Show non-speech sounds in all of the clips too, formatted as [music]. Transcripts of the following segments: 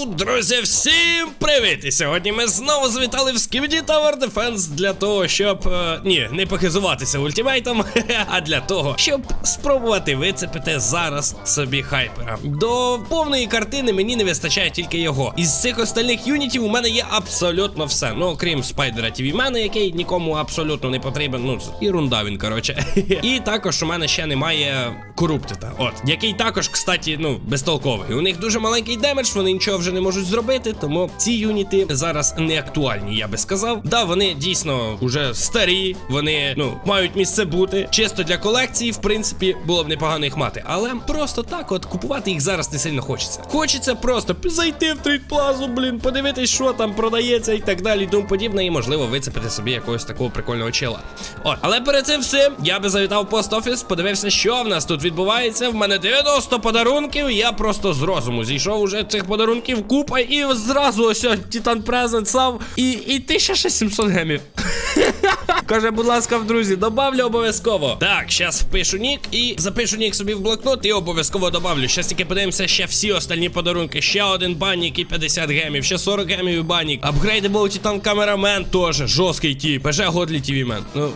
Йоу, друзі, всім привіт! І сьогодні ми знову завітали в Skibidi Tower Defense для того, щоб. е, ні, не похизуватися ультимейтом, [laughs] а для того, щоб спробувати вицепити зараз собі хайпера. До повної картини мені не вистачає тільки його. Із цих остальних юнітів у мене є абсолютно все. Ну, окрім спайдера мене, який нікому абсолютно не потрібен. Ну, ірунда він, коротше. [laughs] І також у мене ще немає коруптита. От, який також, кстати, ну, безтолковий. У них дуже маленький демедж, вони нічого вже не можуть зробити, тому ці юніти зараз не актуальні, я би сказав. Да, вони дійсно вже старі, вони ну мають місце бути. Чисто для колекції, в принципі, було б непогано їх мати. Але просто так, от купувати їх зараз не сильно хочеться. Хочеться просто зайти в трейдплазу, блін, подивитись, що там продається і так далі, і тому подібне, і можливо вицепити собі якогось такого прикольного чела. От, але перед цим всім я би завітав в пост офіс, подивився, що в нас тут відбувається. В мене 90 подарунків. Я просто з розуму зійшов уже цих подарунків купа, і зразу ось Титан Презент сам і, і 1700 гемів. [laughs] Каже, будь ласка, в друзі, добавлю обов'язково. Так, щас впишу нік і запишу нік собі в блокнот і обов'язково добавлю. Щас тільки подивимося ще всі остальні подарунки. Ще один банік і 50 гемів, ще 40 гемів і банік. Апгрейдебл Титан Камерамен теж. Жорсткий тіп. ПЖ Годлі ТВ Мен. Ну.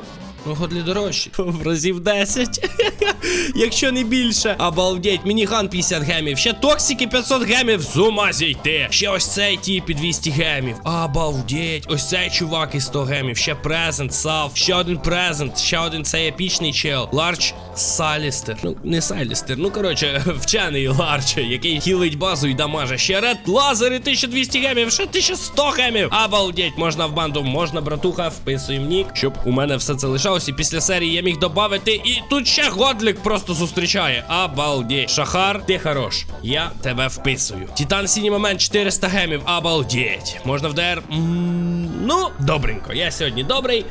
Годлі дорожчі. [laughs] В разів 10. [laughs] Якщо не більше. Обалдеть, мініган 50 гемів. Ще токсики 500 гемів. З ума зійти. Ще ось цей тіп і 200 гемів. Обалдеть. Ось цей чувак і 100 гемів. Ще презент, сав. Ще один презент. Ще один цей епічний чел. Ларч Салістер. Ну, не Салістер. Ну, коротше, [laughs] вчений Ларч, який хілить базу і дамаже. Ще ред лазери 1200 гемів. Ще 1100 гемів. Обалдеть, можна в банду, можна, братуха, вписуємо нік, щоб у мене все це лишалось. І після серії я міг додати. І тут ще Годлік просто зустрічає. Обалдеть. Шахар, ти хорош. Я тебе вписую. Титан синій момент 400 гемів. Обалдеть. Можна в ДР. Ну, добренько. Я сьогодні добрий.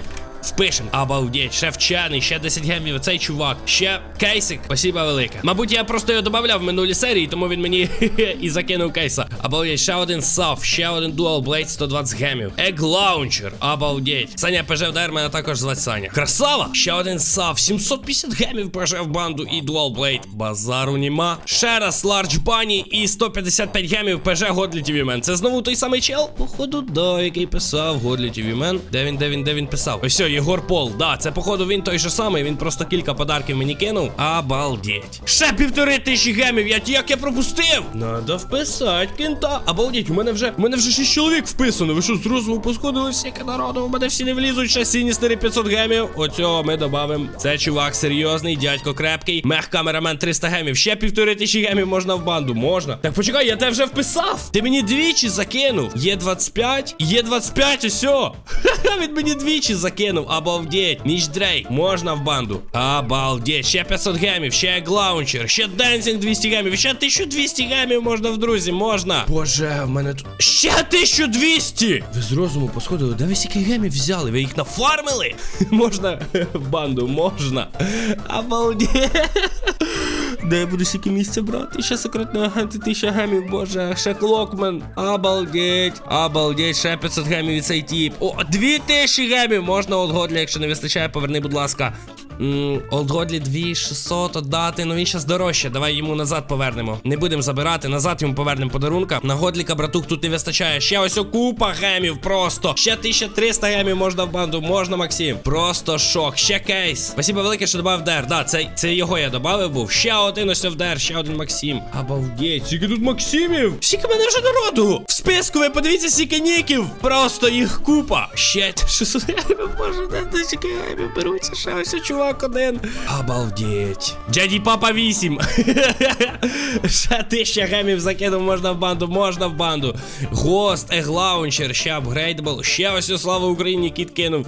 Впишем. Обалдеть, ще вчений, ще 10 гемів, цей чувак, ще кейсик. Спасибо велике. Мабуть, я просто його додавав в минулій серії, тому він мені [laughs] і закинув кейса. Обалдеть, ще один сав, ще один Dual Blade 120 гемів. Egg Launcher. Обалдеть. Саня ПЖ в мене також звати Саня. Красава! Ще один сав, 750 гемів ПЖ в банду і Dual Blade. Базару нема. Ще раз Large Bunny і 155 гемів ПЖ Годлі TV Man. Це знову той самий чел? Походу, да, який писав Годлі TV Man. Де він, де він, де він писав? Ось Єгор Пол. Да, це походу він той же самий. Він просто кілька подарків мені кинув. Обалдеть. Ще півтори тисячі гемів. Я як я пропустив? Надо вписати кінта. Обалдеть, у мене вже у мене вже 6 чоловік вписано. Ви що з розуму посходили всі народу? У мене всі не влізуть. Ще сіністери 500 гемів. Оцього ми добавимо. Це чувак серйозний, дядько крепкий. Мех камерамен 300 гемів. Ще півтори тисячі гемів можна в банду. Можна. Так почекай, я тебе вже вписав. Ти мені двічі закинув. Є 25, є 25, усьо. Ха-ха, він мені двічі закинув. Обалдеть. Ніч Дрейк. Можна в банду. Обалдеть. Ще 500 гемів, ще еглаунчер, ще денсінг 200 гемів, ще 1200 гемів можна в друзі, можна. Боже, в мене тут. Ще 1200! Ви з розуму посходили, де ви стільки гемів взяли? Ви їх нафармили? [laughs] можна в банду, можна. Обалдеть. Де я буду стільки місця брати? Ще секретний агент і 1000 гемів, боже, ще клокмен. Обалдеть. Обалдеть, ще 500 гемів і цей тіп. О, 2000 гемів можна отгодля, якщо не вистачає, поверни, будь ласка. Олд Годлі 2600 отдати, ну він щас дорожче. Давай йому назад повернемо. Не будемо забирати, назад йому повернемо подарунка. На Годліка, братух, тут не вистачає. Ще ось купа гемів, просто. Ще 1300 гемів можна в банду, можна, Максим. Просто шок. Ще кейс. Спасибо велике, що додав ДР. Да, це, це його я додав був. Ще один ось в ДР, ще один Максим. Обалдеть, скільки тут Максимів? Скільки мене вже народу? В списку ви подивіться, скільки ніків. Просто їх купа. Ще 600 гемів, боже, де гемів беруться. Ще ось чувак один. Обалдеть. Дяді папа 8. [laughs] Ще тисяча гемів закинув, можна в банду, можна в банду. Гост, еглаунчер, ще апгрейдбл. Ще ось у слава Україні кіт кинув.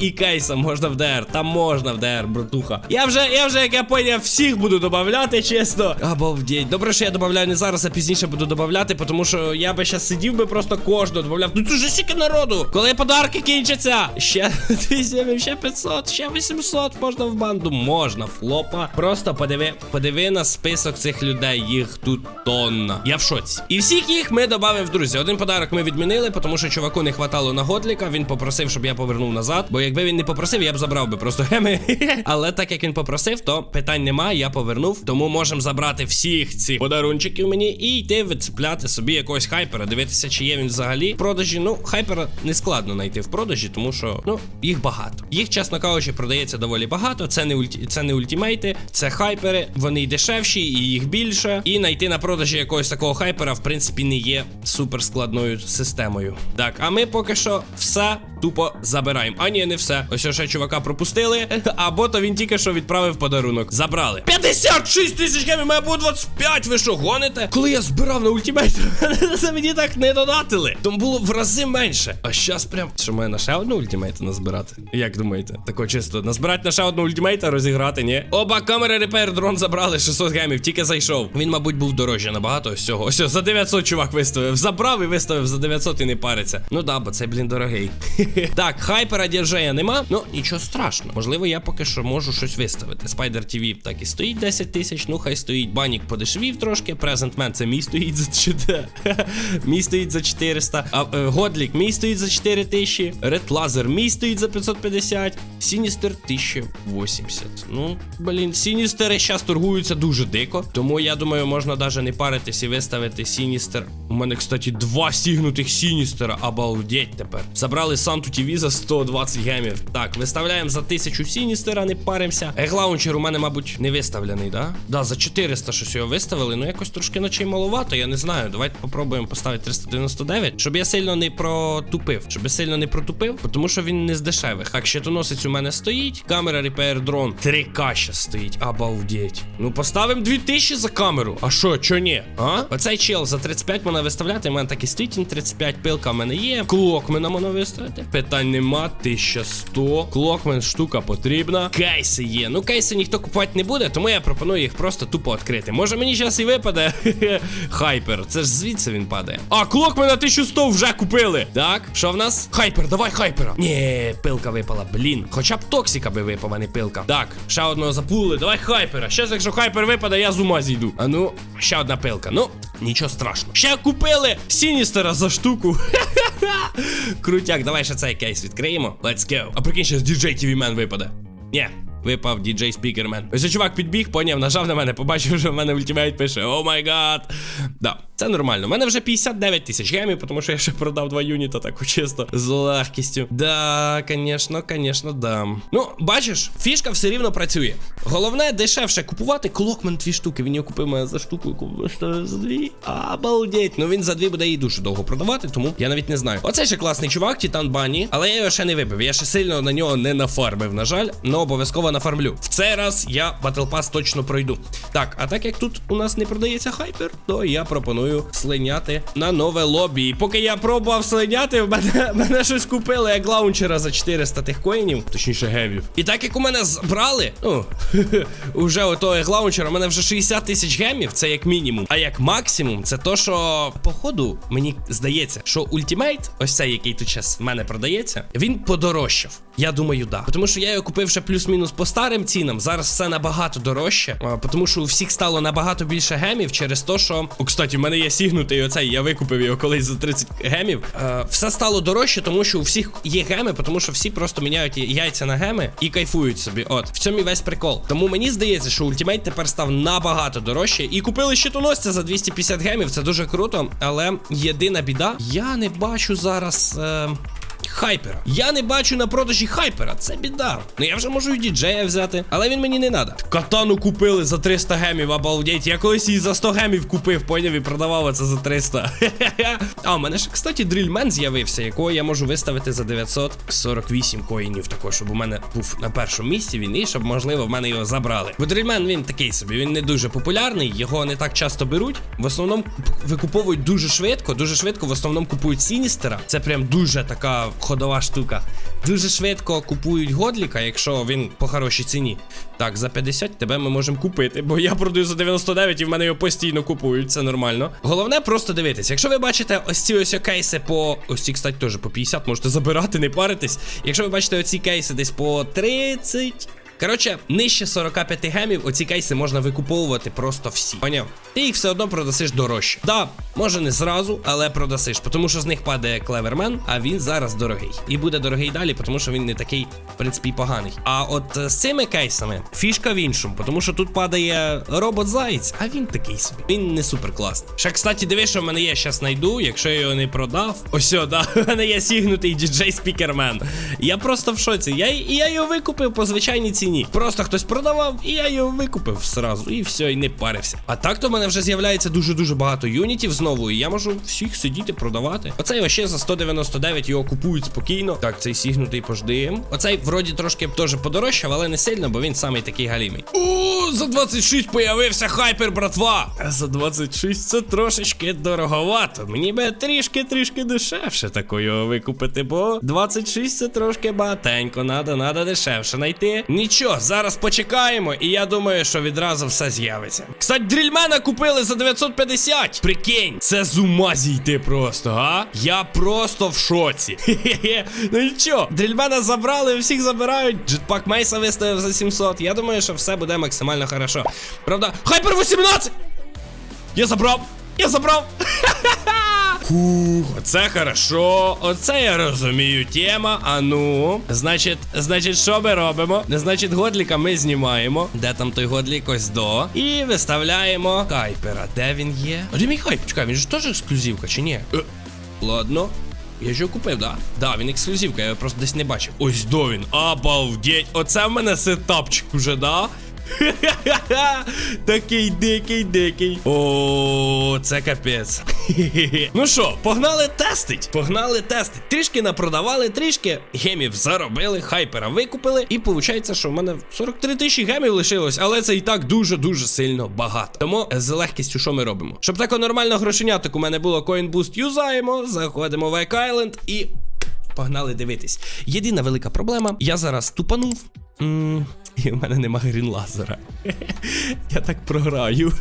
І кейса можна в ДР. Там можна в ДР, братуха. Я вже, я вже, як я поняв, всіх буду додавати, чесно. Обалдеть. Добре, що я додавляю не зараз, а пізніше буду додавати, тому що я би зараз сидів би просто кожного додавляв. Ну тут же стільки народу. Коли подарки кінчаться. Ще [laughs] 200, ще 500, ще 800. Можна в банду? Можна, флопа. Просто подиви, подиви на список цих людей. Їх тут тонна. Я в шоці. І всіх їх ми додали в друзі. Один подарок ми відмінили, тому що чуваку не хватало на годліка. Він попросив, щоб я повернув назад. Бо якби він не попросив, я б забрав би просто геми. [laughs] Але так як він попросив, то питань немає, я повернув. Тому можемо забрати всіх цих подарунчиків мені і йти відцепляти собі якогось хайпера. Дивитися, чи є він взагалі в продажі. Ну, хайпера не складно знайти в продажі, тому що ну їх багато. Їх, чесно кажучи, продається доволі багато. Це не ульті... це не ультімейти, це хайпери. Вони дешевші, і їх більше. І знайти на продажі якогось такого хайпера, в принципі, не є супер складною системою. Так, а ми поки що все тупо забираємо. А ні, не все. Ось ще чувака пропустили. [laughs] Або то він тільки що відправив подарунок. Забрали. 56 тисяч гемів, має було 25. Ви що, гоните? Коли я збирав на ультимейт, [laughs] це мені так не додатили. Тому було в рази менше. А щас прям. Що має на ще одну ультимейта назбирати? Як думаєте? Тако чисто. Назбирати на ще одну ультимейта, розіграти, ні? Оба камери репер дрон забрали 600 гемів, тільки зайшов. Він, мабуть, був дорожче набагато ось цього. Ось за 900 чувак виставив. Забрав і виставив за 900 і не париться. Ну да, бо цей, блін, дорогий. [laughs] так, хайпера діржея нема. Ну, нічого страшного. Можливо, я поки що можу щось виставити. Spider TV так і стоїть 10 тисяч. Ну, хай стоїть. Банік подешевів трошки. Man це мій стоїть за 4. [laughs] мій стоїть за 400. А е, Годлік мій стоїть за 4 тисячі. Red Laser мій стоїть за 550. Сіністер 1080. Ну, блін, Сіністери зараз торгуються дуже дико. Тому я думаю, можна навіть не паритись і виставити Сіністер. У мене, кстати, два сігнутих Сіністера. Обалдеть тепер. Забрали Санту ТВ за 120 гемів. Так, виставляємо за 1000 Сіністера, не паримося. Еглаунчер у мене, мабуть, не виставлений, да? Да, за 400 щось його виставили. Ну якось трошки наче й маловато, я не знаю. Давайте попробуємо поставити 399, щоб я сильно не протупив. Щоб я сильно не протупив, тому що він не з дешевих. Так, щитоносець у мене стоїть. Камера Repair дрон 3К ще стоїть. Обалдеть. Ну поставимо 2000 за камеру. А що, чо ні? А? Оцей чел за 35 можна виставляти. У мене так і стоїть 35, пилка в мене є. Клокмена можна виставити. Питань нема. 1100. Клокмен штука потрібна. Кейси є. Ну, кейси ніхто купувати не буде, тому я пропоную їх просто тупо відкрити. Може мені зараз і випаде. [laughs] Хайпер. Це ж звідси він падає. А, клокмена 1100 вже купили. Так, що в нас? Хайпер, давай хайпера. Ні, пилка випала. Блін. Хоча б токсика би випала, не пилка. Так, ще одного запули. Давай хайпера. Щас, якщо хайпер випаде, я з ума зійду. А ну, ще одна пилка. Ну, нічого страшного. Ще купили Сіністера за штуку. [laughs] Крутяк, давай ще цей кейс відкриємо. Let's go. А прикинь, з DJ TV Man випаде. Ні. Випав діджей спікермен. Ось чувак підбіг, поняв, нажав на мене, побачив, що в мене ультимейт пише О май гад. Да, це нормально. У мене вже 59 тисяч гемів, тому що я ще продав два юніта так чисто з легкістю. Да, звісно, звісно, да. Ну, бачиш, фішка все рівно працює. Головне, дешевше купувати клокмен дві штуки. Він його купив мене за штуку, за дві. Обалдеть. Ну він за дві буде її дуже довго продавати, тому я навіть не знаю. Оце ще класний чувак, Титан Бані, але я його ще не вибив. Я ще сильно на нього не нафармив, на жаль, але обов'язково нафармлю. В цей раз я Pass точно пройду. Так, а так як тут у нас не продається хайпер, то я пропоную слиняти на нове лобі. І поки я пробував слиняти, в мене, [laughs] мене щось купили як лаунчера за 400 тих коїнів, точніше гевів. І так як у мене збрали, ну, [laughs] уже отого як лаунчера, у мене вже 60 тисяч гемів, це як мінімум. А як максимум, це то, що походу мені здається, що ультимейт, ось цей, який тут зараз в мене продається, він подорожчав. Я думаю, да. Тому що я його купив ще плюс-мінус по старим цінам. Зараз все набагато дорожче. Тому що у всіх стало набагато більше гемів через те, що. О, кстати, в мене є сігнутий оцей, я викупив його колись за 30 гемів. Е, все стало дорожче, тому що у всіх є геми, тому що всі просто міняють яйця на геми і кайфують собі. От, в цьому і весь прикол. Тому мені здається, що ультимейт тепер став набагато дорожче. І купили щитоносця за 250 гемів. Це дуже круто. Але єдина біда, я не бачу зараз. Е... Хайпера. Я не бачу на продажі хайпера. Це біда. Ну я вже можу і діджея взяти, але він мені не треба. Катану купили за 300 гемів, обалдеть. Я колись її за 100 гемів купив, поняв і продавав це за 300. [laughs] а у мене ж, кстати, дрільмен з'явився, якого я можу виставити за 948 коїнів, також, щоб у мене був на першому місці він і щоб, можливо, в мене його забрали. Бо дрільмен він такий собі, він не дуже популярний, його не так часто беруть. В основному викуповують дуже швидко, дуже швидко. В основному купують Сіністера. Це прям дуже така ходова штука. Дуже швидко купують годліка, якщо він по хорошій ціні. Так, за 50 тебе ми можемо купити, бо я продаю за 99 і в мене його постійно купують, це нормально. Головне просто дивитись. Якщо ви бачите ось ці ось кейси по. Ось ці, кстати, теж по 50, можете забирати, не паритись. Якщо ви бачите оці кейси десь по 30. Коротше, нижче 45 гемів оці кейси можна викуповувати просто всі. Поняв? Ти їх все одно продасиш дорожче. Да, може не зразу, але продасиш, тому що з них падає клевермен, а він зараз дорогий. І буде дорогий далі, тому що він не такий, в принципі, поганий. А от е, з цими кейсами фішка в іншому, тому що тут падає робот заєць, а він такий собі. Він не супер класний. Ще, кстати, диви, що в мене є, щас знайду, якщо я його не продав. Ось, да, [laughs] в мене є сігнутий діджей спікермен. Я просто в шоці. Я, я його викупив по звичайній ціні. Просто хтось продавав, і я його викупив сразу. І все, і не парився. А так то в мене вже з'являється дуже-дуже багато юнітів знову, і я можу всіх сидіти, продавати. Оцей вообще за 199 його купують спокійно. Так, цей сігнутий пождим. Оцей вроді трошки теж подорожчав, але не сильно, бо він самий такий галімий. О, за 26 появився хайпер, братва. А за 26 це трошечки дороговато. Мені би трішки-трішки дешевше такою викупити, бо 26 це трошки багатенько. Надо, надо дешевше знайти. Нічого, зараз почекаємо, і я думаю, що відразу все з'явиться. Кстати, дрільмена купили за 950. Прикинь, це з ума зійти просто, а? Я просто в шоці. Хе-хе. Ну нічого, дрільмена забрали, всіх забирають. Джетпак Мейса виставив за 700. Я думаю, що все буде максимально хорошо. Правда, Хайпер 18! Я забрав! Я забрав! [laughs] Фух, оце хорошо. Оце я розумію. Тема. А ну. Значить, значить, що ми робимо? Значить, годліка ми знімаємо. Де там той годлік? Ось до. І виставляємо хайпера. Де він є? А мій хайп? Чекай, він ж теж ексклюзивка, чи ні? Е, ладно. Я ж його купив, да? Да, він ексклюзивка, я його просто десь не бачив. Ось до він. Обалдеть. Оце в мене сетапчик уже, да? [laughs] Такий дикий, дикий. О, це капець. [laughs] Ну що, погнали тестить? Погнали тестить. Трішки напродавали, трішки гемів заробили, хайпера викупили. І виходить, що в мене 43 тисячі гемів лишилось, але це і так дуже-дуже сильно багато. Тому з легкістю, що ми робимо? Щоб тако нормально грошеняток у мене було Coin Boost юзаємо, заходимо в Ек Island і. Погнали дивитись. Єдина велика проблема, я зараз тупанув. М, І в мене нема грінлазера. Я так програю.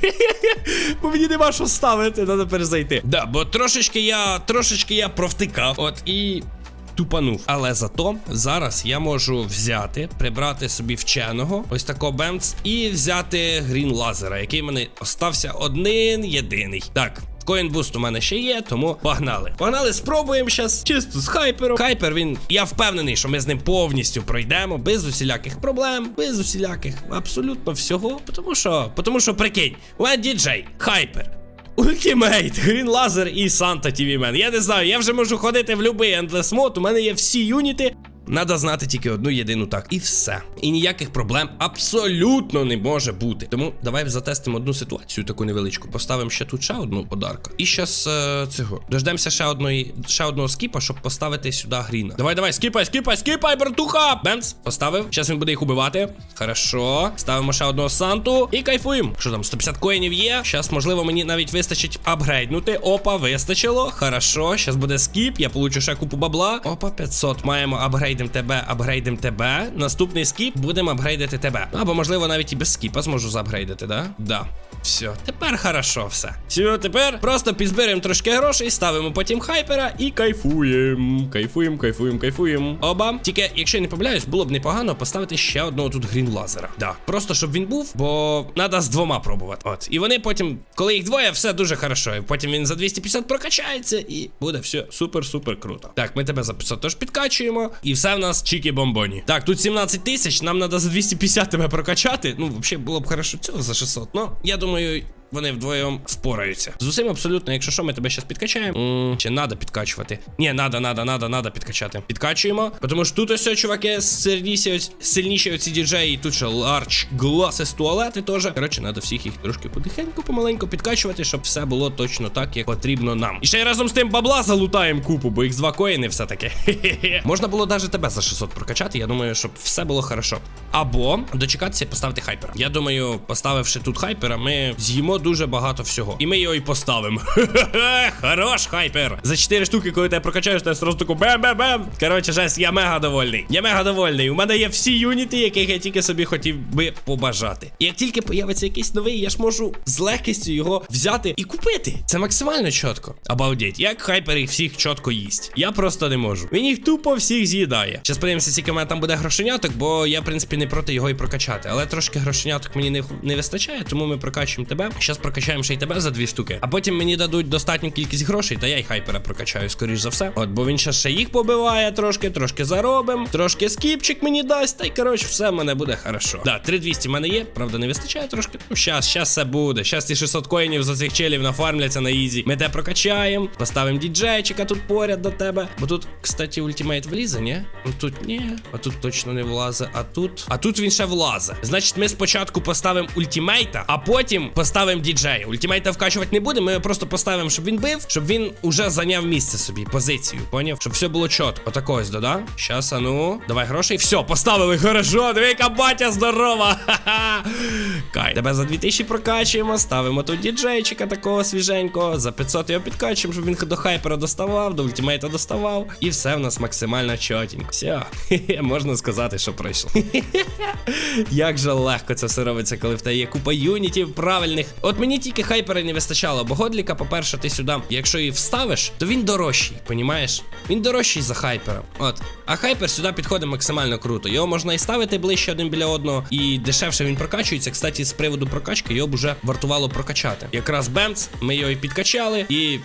Бо мені нема що ставити, треба перезайти. Да, бо трошечки я трошечки я провтикав. От і. Тупанув. Але зато зараз я можу взяти, прибрати собі вченого, ось такого бемц, і взяти грін лазера, який в мене остався один єдиний. Так. Коінбуст у мене ще є, тому погнали. Погнали, спробуємо зараз. Чисто з хайпером. Хайпер, він. Я впевнений, що ми з ним повністю пройдемо, без усіляких проблем, без усіляких абсолютно всього. Тому що, тому що прикинь, у мене діджей, хайпер. Ультімейт, Грін Лазер і Санта TV Мен. Я не знаю, я вже можу ходити в будь-який Endless мод, у мене є всі юніти. Надо знати тільки одну єдину так, і все. І ніяких проблем абсолютно не може бути. Тому давай затестимо одну ситуацію, таку невеличку. Поставимо ще тут ще одну подарка. І щас е, цього. Дождемося ще одної, ще одного скіпа, щоб поставити сюди гріна. Давай, давай, скіпай, скіпай, скіпай, братуха! Бенц, поставив. Щас він буде їх убивати. Хорошо. Ставимо ще одного Санту і кайфуємо. Що там, 150 коїнів є. Щас, можливо, мені навіть вистачить апгрейднути. Опа, вистачило. Хорошо. Щас буде скіп. Я получу ще купу бабла. Опа, 500. Маємо апгрейдим тебе, апгрейдим тебе. Наступний скіп будемо апгрейдити тебе. Або, можливо, навіть і без скіпа зможу заапгрейдити, да? Да. Все, тепер хорошо все. Все, тепер просто підзберемо трошки грошей, ставимо потім хайпера і кайфуємо. Кайфуємо, кайфуємо, кайфуємо. Оба. Тільки, якщо я не помиляюсь, було б непогано поставити ще одного тут грін лазера. Да. Просто щоб він був, бо треба з двома пробувати. От. І вони потім, коли їх двоє, все дуже хорошо. І потім він за 250 прокачається і буде все супер-супер круто. Так, ми тебе за 500 теж підкачуємо. І все в нас чікі бомбоні. Так, тут 17 тисяч, нам треба за 250 тебе прокачати. Ну, взагалі було б хорошо цього за 600. Ну, я думаю. думаю, Вони вдвоєм впораються. З усім абсолютно, якщо що, ми тебе зараз підкачаємо. М, Чи надо підкачувати? Ні, надо, надо, надо, надо підкачати. Підкачуємо. Тому що тут ось, чуваки, сильніші, ось- сильніші оці діджеї. Тут ще ларч гласи з туалети теж. Коротше, треба всіх їх трошки потихеньку, помаленьку підкачувати, щоб все було точно так, як потрібно нам. І ще й разом з тим бабла залутаємо купу, бо їх два коїни все-таки. Можна було навіть тебе за 600 прокачати. Я думаю, щоб все було хорошо. Або дочекатися поставити хайпера. Я думаю, поставивши тут хайпера, ми з'їмо дуже багато всього. І ми його і поставимо. [laughs] Хорош, хайпер. За 4 штуки, коли ти прокачаєш, ти сразу таку бем-бем-бем. Коротше, жесть, я мега довольний. Я мега довольний. У мене є всі юніти, яких я тільки собі хотів би побажати. І як тільки появиться якийсь новий, я ж можу з легкістю його взяти і купити. Це максимально чітко. Обалдеть, як хайпер їх всіх чітко їсть. Я просто не можу. Він їх тупо всіх з'їдає. Зараз подивимося, скільки в мене там буде грошеняток, бо я, в принципі, не проти його і прокачати. Але трошки грошеняток мені не, не вистачає, тому ми прокачуємо тебе. Зараз прокачаємо ще й тебе за дві штуки. А потім мені дадуть достатню кількість грошей, та я й хайпера прокачаю, скоріш за все. От, бо він ще ще їх побиває трошки, трошки заробим, трошки скіпчик мені дасть, та й коротше, все в мене буде хорошо. Да, 3200 в мене є, правда, не вистачає трошки. Ну, щас, щас все буде. Щас ті 600 коїнів за цих челів нафармляться на ізі. Ми те прокачаємо, поставимо діджейчика тут поряд до тебе. Бо тут, кстати, ультимейт влізе, ні? Ну тут ні, а тут точно не влазе. А тут. А тут він ще влазе. Значить, ми спочатку поставимо ультимейта, а потім поставимо діджея. Ультимейта вкачувати не будемо, ми просто поставимо, щоб він бив, щоб він уже зайняв місце собі, позицію. Поняв? Щоб все було чітко. Отако ось дода. Щас, а ну. Давай грошей. Все, поставили. Хорошо. Диви, яка батя здорова. Ха-ха. Кай. Тебе за 2000 прокачуємо, ставимо тут діджейчика такого свіженького. За 500 його підкачуємо, щоб він до хайпера доставав, до ультимейта доставав. І все в нас максимально чотенько. Все. Можна сказати, що пройшло. Як же легко це все робиться, коли в тебе є купа юнітів правильних. От мені тільки хайпера не вистачало, бо Годліка, по-перше, ти сюди, якщо її вставиш, то він дорожчий, понімаєш? Він дорожчий за хайпера. От. А хайпер сюди підходить максимально круто. Його можна і ставити ближче один біля одного, і дешевше він прокачується. Кстати, з приводу прокачки його б уже вартувало прокачати. Якраз Бемц, ми його і підкачали, і.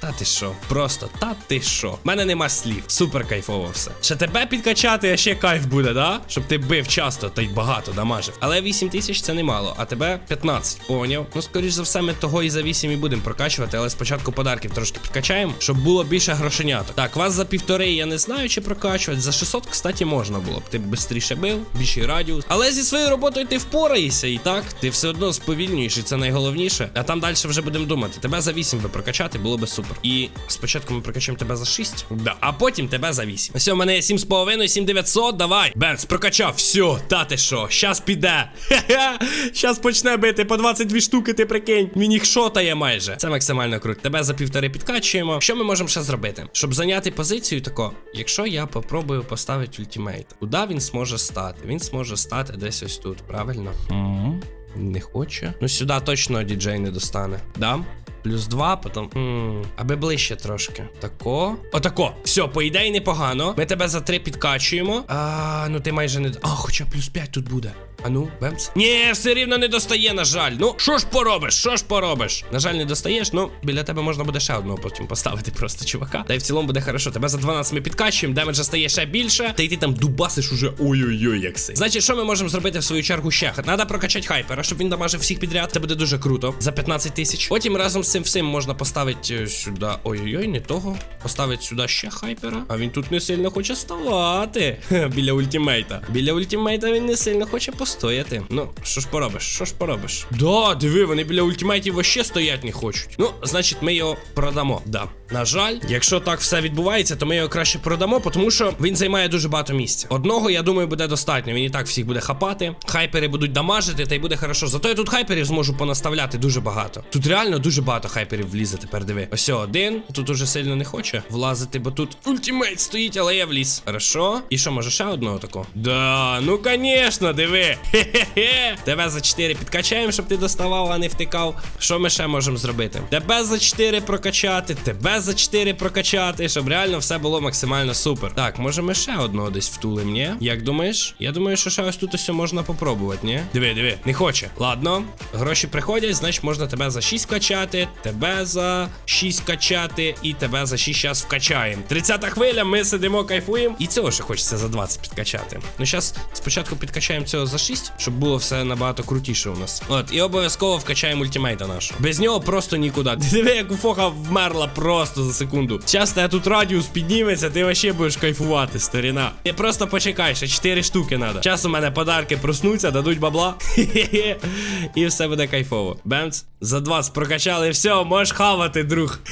Та ти що? Просто та ти що? У мене нема слів. Супер кайфово все. Ще тебе підкачати, а ще кайф буде, да? Щоб ти бив часто та й багато дамажив. Але 8 тисяч це немало, а тебе 15. Поняв? Ну, скоріш за все, ми того і за 8 і будемо прокачувати, але спочатку подарків трошки підкачаємо, щоб було більше грошеняток. Так, вас за півтори я не знаю, чи прокачувати. За 600, кстати, можна було б. Ти б швидше бив, більший радіус. Але зі своєю роботою ти впораєшся і так, ти все одно сповільнюєш, і це найголовніше. А там далі вже будемо думати. Тебе за 8 би прокачати, було би супер. І спочатку ми прокачаємо тебе за 6, да, а потім тебе за 8. Ось у мене є 7,5, 7900, давай. Бенц, прокачав, все, та ти що, щас піде. Хе-хе, щас почне бити по 22 штуки, ти прикинь. Він їх шотає майже. Це максимально круто. Тебе за півтори підкачуємо. Що ми можемо ще зробити? Щоб зайняти позицію, тако, якщо я попробую поставити ультимейт, куди він зможе стати? Він зможе стати десь ось тут, правильно? Угу. Не хоче. Ну сюди точно діджей не достане. Да? Плюс два, потім. м аби ближче трошки. Тако. Отако. Все, по ідеї непогано. Ми тебе за три підкачуємо. А, ну ти майже не. А, хоча плюс 5 тут буде. А ну, бемц. Ні, все рівно не достає, на жаль. Ну, що ж поробиш? Що ж поробиш? На жаль, не достаєш. Ну, біля тебе можна буде ще одного потім поставити просто чувака. Та й в цілому буде хорошо. Тебе за 12 ми підкачуємо, демеджа стає ще більше. Та й ти там дубасиш уже ой-ой-ой, як сильно. Значить, що ми можемо зробити в свою чергу ще? Надо прокачати хайпера, щоб він дамажив всіх підряд. Це буде дуже круто. За 15 тисяч. Потім разом з цим всім можна поставити е, сюди. Ой-ой-ой, не того. Поставити сюди ще хайпера. А він тут не сильно хоче ставати. [laughs] Біля ультимейта. Біля ультимейта він не сильно хоче постояти. Ну, що ж поробиш? Що ж поробиш? Да, диви, вони біля ультимейтів вообще стоять не хочуть. Ну, значить, ми його продамо. Да. На жаль, якщо так все відбувається, то ми його краще продамо, тому що він займає дуже багато місця. Одного, я думаю, буде достатньо. Він і так всіх буде хапати. Хайпери будуть дамажити, та й буде хорошо. Зато я тут хайперів зможу понаставляти дуже багато. Тут реально дуже багато хайперів влізе тепер. Диви. Ось один. Тут уже сильно не хоче влазити, бо тут ультимейт стоїть, але я вліз. Хорошо. І що, може ще одного такого? Да, ну конечно, диви. Хе-хе-хе. Тебе за 4 підкачаємо, щоб ти доставав, а не втикав. Що ми ще можемо зробити? Тебе за 4 прокачати, тебе за 4 прокачати, щоб реально все було максимально супер. Так, може ми ще одного десь втулим, ні? Як думаєш? Я думаю, що ще ось тут ось можна попробувати, ні? Диви, диви, не хоче. Ладно, гроші приходять, значить можна тебе за 6 качати, тебе за 6 качати і тебе за 6 час вкачаємо. 30 хвиля, ми сидимо, кайфуємо. І цього ще хочеться за 20 підкачати. Ну, зараз спочатку підкачаємо цього за 6, щоб було все набагато крутіше у нас. От, і обов'язково вкачаємо ультимейта нашого. Без нього просто нікуди. [laughs] Диви, як у Фоха вмерла просто за секунду. Зараз я тут радіус підніметься, ти вообще будеш кайфувати, старіна. Ти просто почекай, ще 4 штуки треба. Час у мене подарки проснуться, дадуть бабла. [laughs] І все буде кайфово. Бемц, за 20 прокачали, все, можеш хавати, друг. [laughs]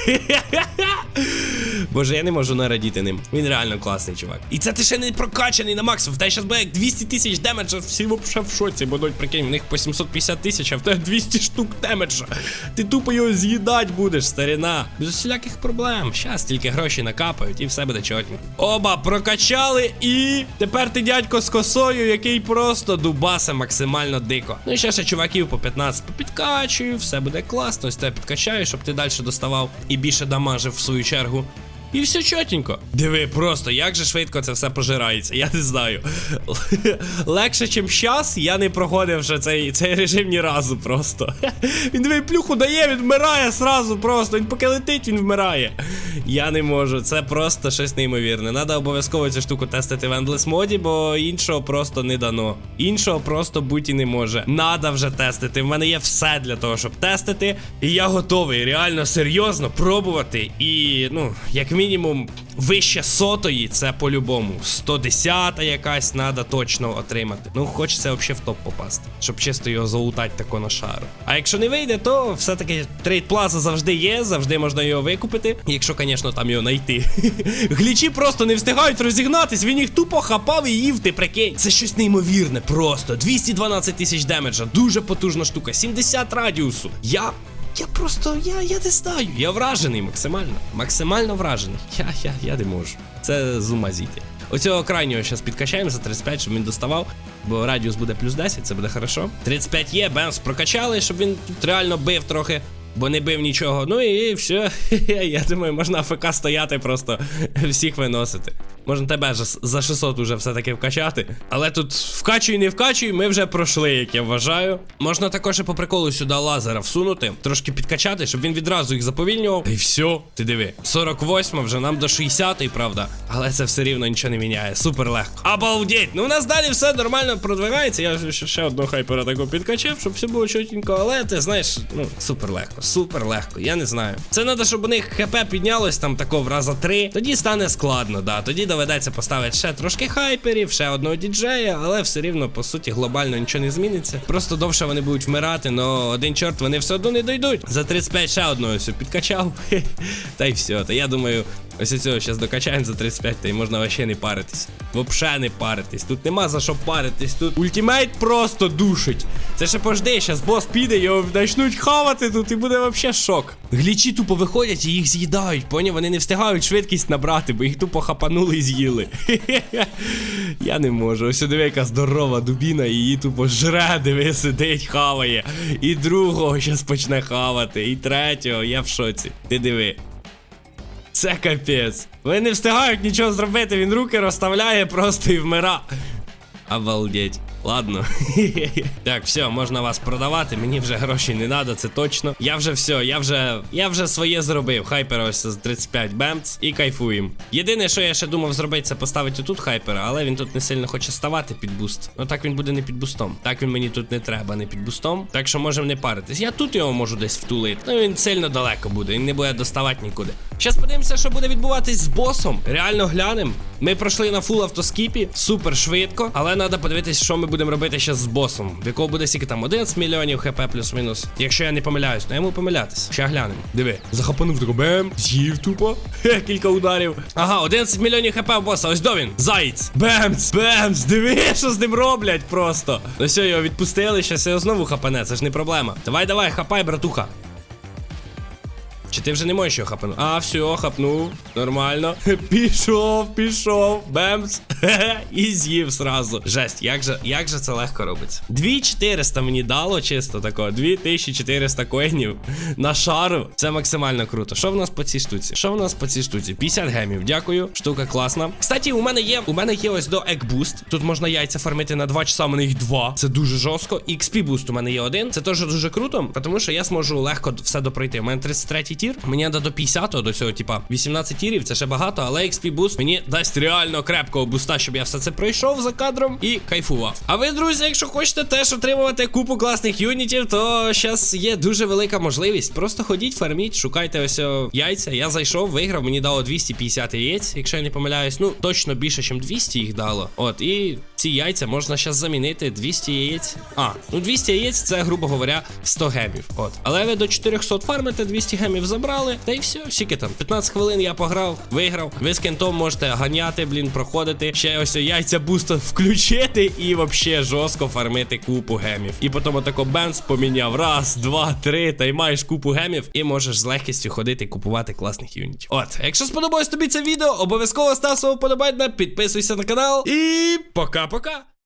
Боже, я не можу нарадіти ним. Він реально класний чувак. І це ти ще не прокачаний на максимум. В тебе зараз буде як 200 тисяч демеджа, всі вообще в шоці будуть, прикинь, в них по 750 тисяч, а в тебе 200 штук демеджа. Ти тупо його з'їдать будеш, старина. Без всіляких проблем. Щас тільки гроші накапають і все буде чотньо. Оба прокачали і тепер ти дядько з косою, який просто дубасе максимально дико. Ну і ще ще чуваків по 15 попідкачую, все буде класно. Ось тебе підкачаю, щоб ти далі доставав і більше дамажив в свою чергу. І все чотенько. Диви, просто як же швидко це все пожирається, я не знаю. [laughs] Легше, чим щас, я не проходив вже цей, цей режим ні разу просто. [laughs] Він диви, плюху дає, він вмирає сразу просто. Він поки летить, він вмирає. Я не можу, це просто щось неймовірне. Надо обов'язково цю штуку тестити в Endless моді, бо іншого просто не дано. Іншого просто бути не може. Надо вже тестити. В мене є все для того, щоб тестити. І я готовий реально серйозно пробувати. І, ну, як мінімум, вище сотої, це по-любому. 110 якась треба точно отримати. Ну, хочеться взагалі в топ попасти, щоб чисто його залутати тако на шару. А якщо не вийде, то все-таки трейд плаза завжди є, завжди можна його викупити. Якщо, звісно, там його знайти. [laughs] Глічі просто не встигають розігнатись, він їх тупо хапав і їв, ти прикинь. Це щось неймовірне, просто 212 тисяч демеджа, дуже потужна штука, 70 радіусу. Я. Я просто, я, я не знаю. Я вражений максимально. Максимально вражений. Я, я, я не можу. Це з зійти. Оцього крайнього зараз підкачаємо за 35, щоб він доставав, бо радіус буде плюс 10, це буде хорошо. 35 є, бемс прокачали, щоб він тут реально бив трохи. Бо не бив нічого. Ну і все. [laughs] Я думаю, можна АФК стояти, просто всіх виносити. Можна тебе за 600 уже все-таки вкачати. Але тут вкачуй, не вкачуй, ми вже пройшли, як я вважаю. Можна також і по приколу сюди лазера всунути, трошки підкачати, щоб він відразу їх заповільнював. І все, ти диви. 48 вже нам до 60-ї, правда. Але це все рівно нічого не міняє. Супер легко. Обалдеть! Ну у нас далі все нормально продвигається. Я ще, одного хайпера таку підкачав, щоб все було чотенько. Але ти знаєш, ну, супер легко, супер легко. Я не знаю. Це треба, щоб у них ХП піднялось там тако в раза три. Тоді стане складно, да. Тоді доведеться поставити ще трошки хайперів, ще одного діджея, але все рівно, по суті, глобально нічого не зміниться. Просто довше вони будуть вмирати, но один чорт вони все одно не дойдуть. За 35 ще одного все підкачав. [laughs] Та й все. Та я думаю. Ось цього зараз докачаємо за 35, та й можна вообще не паритись. Вообще не паритись. Тут нема за що паритись. Тут ультимейт просто душить. Це ще пожди, зараз бос піде, його почнуть хавати тут і буде вообще шок. Глічі тупо виходять і їх з'їдають. Поняв, вони не встигають швидкість набрати, бо їх тупо хапанули і з'їли. [laughs] Я не можу. Ось диви, яка здорова дубіна, її тупо жре, диви, сидить, хаває. І другого зараз почне хавати, і третього, я в шоці. Ти диви. Це капець. Вони не встигають нічого зробити, він руки розставляє просто і вмира. Обалдеть. Ладно. [laughs] так, все, можна вас продавати. Мені вже грошей не треба, це точно. Я вже все, я вже я вже своє зробив. Хайпер ось з 35 бемц і кайфуємо. Єдине, що я ще думав зробити, це поставити тут хайпера, але він тут не сильно хоче ставати під буст. Ну так він буде не під бустом. Так він мені тут не треба, не під бустом. Так що можемо не паритись. Я тут його можу десь втулити. Ну він сильно далеко буде, він не буде доставати нікуди. Щас подивимося, що буде відбуватись з босом. Реально глянемо. Ми пройшли на фул автоскіпі, супер швидко, але треба подивитись, що ми будемо робити ще з босом. В якого буде скільки там 11 мільйонів хп плюс-мінус. Якщо я не помиляюсь, то йому помилятись. Ще глянемо. Диви, захопанув тако бем, з'їв тупо. [laughs] Кілька ударів. Ага, 11 мільйонів хп у боса. Ось до він. Заєць. Бемц, бемц. Диви, [laughs] що з ним роблять просто. Ну все, його відпустили, щас його знову хапане, це ж не проблема. Давай, давай, хапай, братуха. Чи ти вже не можеш його хапанути? А, все, хапнув. Нормально. [laughs] Пішов, пішов. Бемс. [laughs] І з'їв сразу. Жесть, як же, як же це легко робиться. 2400 мені дало чисто тако. 2400 коїнів на шару. Це максимально круто. Що в нас по цій штуці? Що в нас по цій штуці? 50 гемів. Дякую. Штука класна. Кстати, у мене є. У мене є ось до Екбуст. Тут можна яйця фармити на 2 часа, у мене їх 2. Це дуже жорстко. XP буст у мене є один. Це теж дуже круто, тому що я зможу легко все допройти. У мене 33 тір. Мені треба до 50 до цього, типа 18 тірів, це ще багато, але XP буст мені дасть реально крепкого буста, щоб я все це пройшов за кадром і кайфував. А ви, друзі, якщо хочете теж отримувати купу класних юнітів, то зараз є дуже велика можливість. Просто ходіть, фарміть, шукайте ось яйця. Я зайшов, виграв, мені дало 250 яєць, якщо я не помиляюсь. Ну, точно більше, ніж 200 їх дало. От, і ці яйця можна зараз замінити 200 яєць. А, ну 200 яєць це, грубо говоря, 100 гемів. От. Але ви до 400 фармите, 200 гемів забрали, та й все. Скільки там? 15 хвилин я пограв, виграв. Ви з кентом можете ганяти, блін, проходити. Ще ось яйця буста включити і вообще жорстко фармити купу гемів. І потім отако бенз поміняв. Раз, два, три, та й маєш купу гемів, і можеш з легкістю ходити купувати класних юнітів. От, якщо сподобалось тобі це відео, обов'язково став свого вподобайна, підписуйся на канал і пока-пока.